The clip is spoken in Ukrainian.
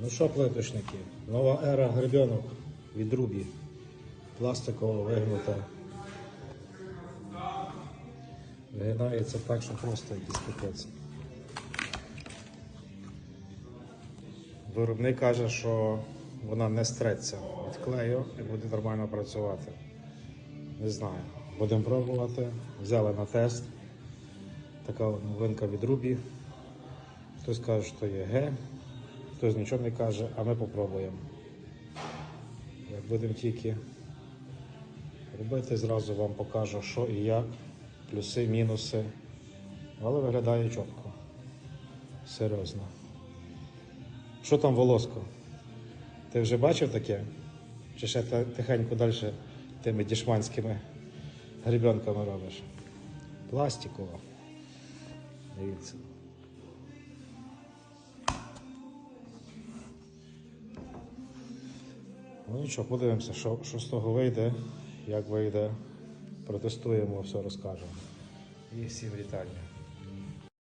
Ну що, плиточники, нова ера гребенок від Рубі. Пластиково вигнута. Вигинається так, що просто якийсь капець. Виробник каже, що вона не стреться від клею і буде нормально працювати. Не знаю. Будемо пробувати. Взяли на тест. Така новинка від Рубі. Хтось каже, що є Г, хтось нічого не каже, а ми попробуємо. Як будемо тільки робити, зразу вам покажу, що і як, плюси, мінуси. Але виглядає чітко. Серйозно. Що там волоско? Ти вже бачив таке? Чи ще ти- тихенько далі тими дішманськими гребенками робиш? Пластикова. Дивіться. Ну нічого, подивимося, що, що з того вийде, як вийде. Протестуємо, все розкажемо. І всім вітання.